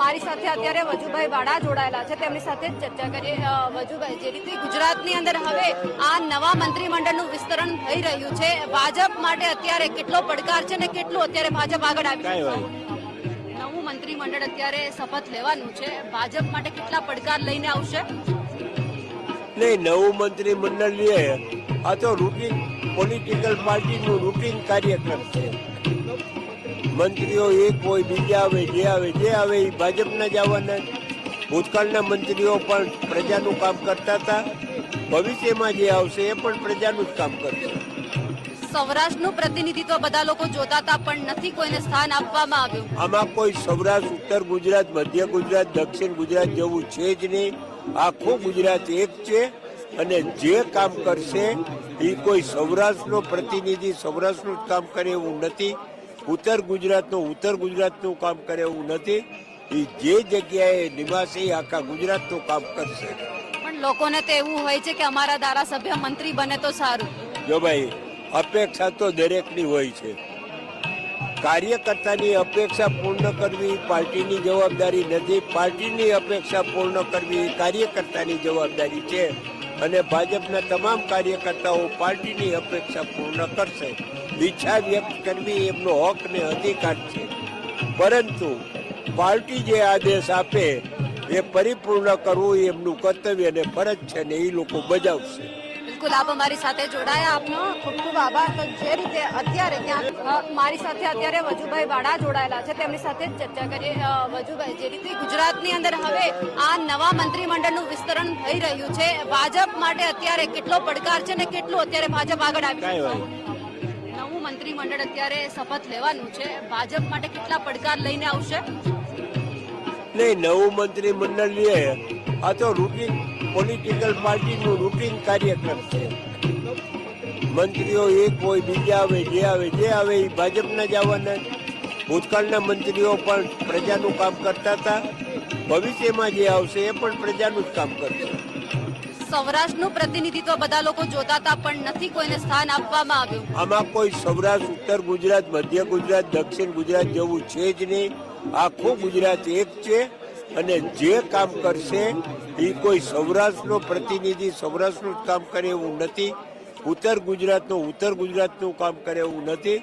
મારી સાથે અત્યારે વજુભાઈ વાડા જોડાયેલા છે. તેમની સાથે જ ચર્ચા કરીએ. વજુભાઈ જે રીતે ગુજરાતની અંદર હવે આ નવા મંત્રીમંડળનું વિસ્તરણ થઈ રહ્યું છે ભાજપ માટે અત્યારે કેટલો પડકાર છે ને કેટલું અત્યારે ભાજપ આગળ આવી નવું મંત્રીમંડળ અત્યારે શપથ લેવાનું છે. ભાજપ માટે કેટલા પડકાર લઈને આવશે? નહીં નવું મંત્રીમંડળ લે. આ તો રૂટીન પોલિટિકલ પાર્ટીનું રૂટીન કાર્યક્રમ છે. મંત્રીઓ એક હોય બીજા આવે જે આવે જે આવે એ ભાજપના જ આવવાના. ભૂતકાળના મંત્રીઓ પણ પ્રજાનું કામ કરતા હતા. ભવિષ્યમાં જે આવશે એ પણ પ્રજાનું જ કામ કરશે. સૌરાષ્ટ્રનું પ્રતિનિધિત્વ બધા લોકો જોતા હતા પણ નથી કોઈને સ્થાન આપવામાં આવ્યું. આમાં કોઈ સૌરાષ્ટ્ર ઉત્તર ગુજરાત મધ્ય ગુજરાત દક્ષિણ ગુજરાત જેવું છે જ નહીં. આખું ગુજરાત એક છે અને જે કામ કરશે એ કોઈ સૌરાષ્ટ્રનો પ્રતિનિધિ સૌરાષ્ટ્રનું જ કામ કરે એવું નથી. ઉત્તર ગુજરાતનું ઉત્તર ગુજરાતનું કામ કરે એવું નથી. એ જે જગ્યાએ નિવાસી આખા ગુજરાતનું કામ કરશે. પણ લોકોને તો એવું હોય છે કે અમારા ધારાસભ્ય મંત્રી બને તો સારું. જો ભાઈ અપેક્ષા તો દરેકની હોય છે. કાર્યકર્તાની અપેક્ષા પૂર્ણ કરવી પાર્ટીની જવાબદારી નથી. પાર્ટીની અપેક્ષા પૂર્ણ કરવી કાર્યકર્તાની જવાબદારી છે. અને ભાજપના તમામ કાર્યકર્તાઓ પાર્ટીની અપેક્ષા પૂર્ણ કરશે. ઈચ્છા વ્યક્ત કરવી એમનો હક ને અધિકાર છે. પરંતુ પાર્ટી જે આદેશ આપે એ પરિપૂર્ણ કરવું એમનું કર્તવ્ય અને ફરજ છે ને એ લોકો બજાવશે. બિલકુલ આપ અમારી સાથે જોડાયા. આપનો ખૂબ ખૂબ આભાર. તો જે રીતે અત્યારે ત્યાં મારી સાથે અત્યારે વજુભાઈ વાડા જોડાયેલા છે. તેમની સાથે જ ચર્ચા કરીએ. વજુભાઈ જે રીતે ગુજરાતની અંદર હવે આ નવા મંત્રીમંડળનું વિસ્તરણ થઈ રહ્યું છે ભાજપ માટે અત્યારે કેટલો પડકાર છે ને કેટલું અત્યારે ભાજપ આગળ આવી છે? મંત્રીમંડળ અત્યારે શપથ લેવાનું છે. ભાજપ માટે કેટલા પડકાર લઈને આવશે? નહીં, નવું મંત્રીમંડળ લે. આ તો રૂટીન પોલિટિકલ પાર્ટીનું રૂટીન કાર્યક્રમ છે. મંત્રીઓ એક હોય, બીજા આવે, જે આવે જે આવે એ ભાજપના જ આવવાના. ભૂતકાળના મંત્રીઓ પણ પ્રજાનું કામ કરતા હતા. ભવિષ્યમાં જે આવશે, એ પણ પ્રજાનું જ કામ કરશે. સૌરાષ્ટ્રનું પ્રતિનિધિત્વ બધા લોકો જોતા હતા પણ નથી કોઈને સ્થાન આપવામાં આવ્યું. આમાં કોઈ સૌરાષ્ટ્ર ઉત્તર ગુજરાત મધ્ય ગુજરાત દક્ષિણ ગુજરાત જેવું છે જ નહીં. આખું ગુજરાત એક છે અને જે કામ કરશે એ કોઈ સૌરાષ્ટ્રનો પ્રતિનિધિ સૌરાષ્ટ્રનું જ કામ કરે એવું નથી. ઉત્તર ગુજરાતનો ઉત્તર ગુજરાતનું કામ કરે એવું નથી.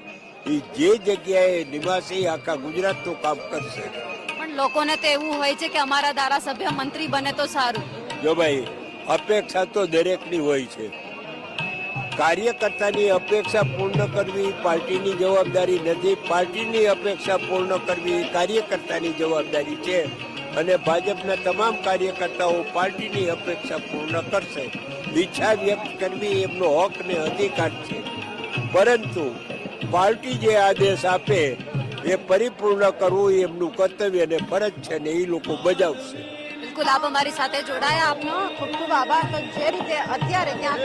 એ જે જગ્યાએ નિવાસી આખા ગુજરાતનું કામ કરશે. પણ લોકોને તો એવું હોય છે કે અમારા ધારાસભ્ય મંત્રી બને તો સારું. જો ભાઈ અપેક્ષા તો દરેકની હોય છે. કાર્યકર્તાની અપેક્ષા પૂર્ણ કરવી પાર્ટીની જવાબદારી નથી. પાર્ટીની અપેક્ષા પૂર્ણ કરવી કાર્યકર્તાની જવાબદારી છે અને ભાજપના તમામ કાર્યકર્તાઓ પાર્ટીની અપેક્ષા પૂર્ણ કરશે. ઈચ્છા વ્યક્ત કરવી એમનો હક ને અધિકાર છે. પરંતુ પાર્ટી જે આદેશ આપે, એ પરિપૂર્ણ કરવું એમનું કર્તવ્ય અને ફરજ છે ને એ લોકો બજાવશે. બિલકુલ આપ અમારી સાથે જોડાયા આપનો ખૂબ ખૂબ આભાર. તો જે રીતે અત્યારે ત્યાં